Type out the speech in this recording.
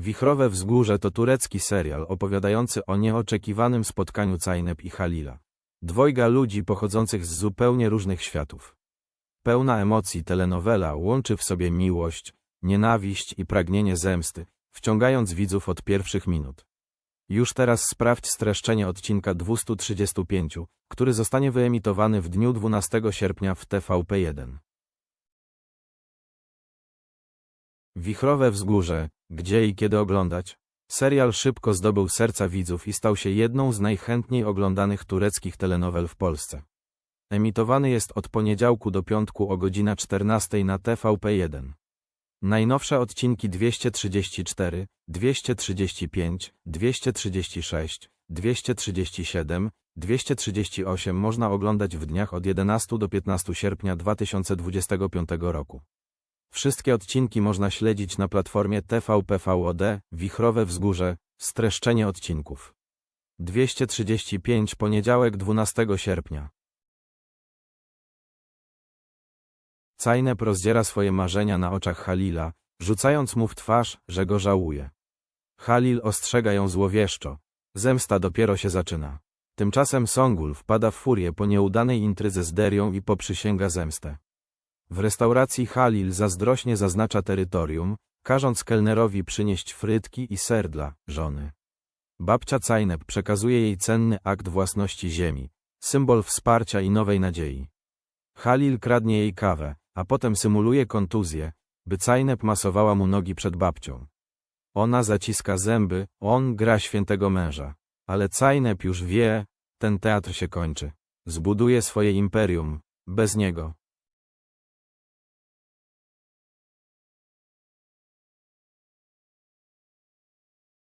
Wichrowe Wzgórze to turecki serial opowiadający o nieoczekiwanym spotkaniu Cajnep i Halila. Dwojga ludzi pochodzących z zupełnie różnych światów. Pełna emocji telenowela łączy w sobie miłość, nienawiść i pragnienie zemsty, wciągając widzów od pierwszych minut. Już teraz sprawdź streszczenie odcinka 235, który zostanie wyemitowany w dniu 12 sierpnia w TVP1. Wichrowe Wzgórze, gdzie i kiedy oglądać? Serial szybko zdobył serca widzów i stał się jedną z najchętniej oglądanych tureckich telenowel w Polsce. Emitowany jest od poniedziałku do piątku o godzina 14 na TVP1. Najnowsze odcinki 234, 235, 236, 237, 238 można oglądać w dniach od 11 do 15 sierpnia 2025 roku. Wszystkie odcinki można śledzić na platformie TVP-VOD, Wichrowe Wzgórze, streszczenie odcinków. 235 poniedziałek 12 sierpnia. Cajnep rozdziera swoje marzenia na oczach Halila, rzucając mu w twarz, że go żałuje. Halil ostrzega ją złowieszczo. Zemsta dopiero się zaczyna. Tymczasem Songul wpada w furię po nieudanej intrydze z Derią i poprzysięga zemstę. W restauracji Halil zazdrośnie zaznacza terytorium, każąc kelnerowi przynieść frytki i ser dla żony. Babcia Cajnep przekazuje jej cenny akt własności ziemi, symbol wsparcia i nowej nadziei. Halil kradnie jej kawę, a potem symuluje kontuzję, by Cajnep masowała mu nogi przed babcią. Ona zaciska zęby, on gra świętego męża. Ale Cajnep już wie, ten teatr się kończy. Zbuduje swoje imperium, bez niego.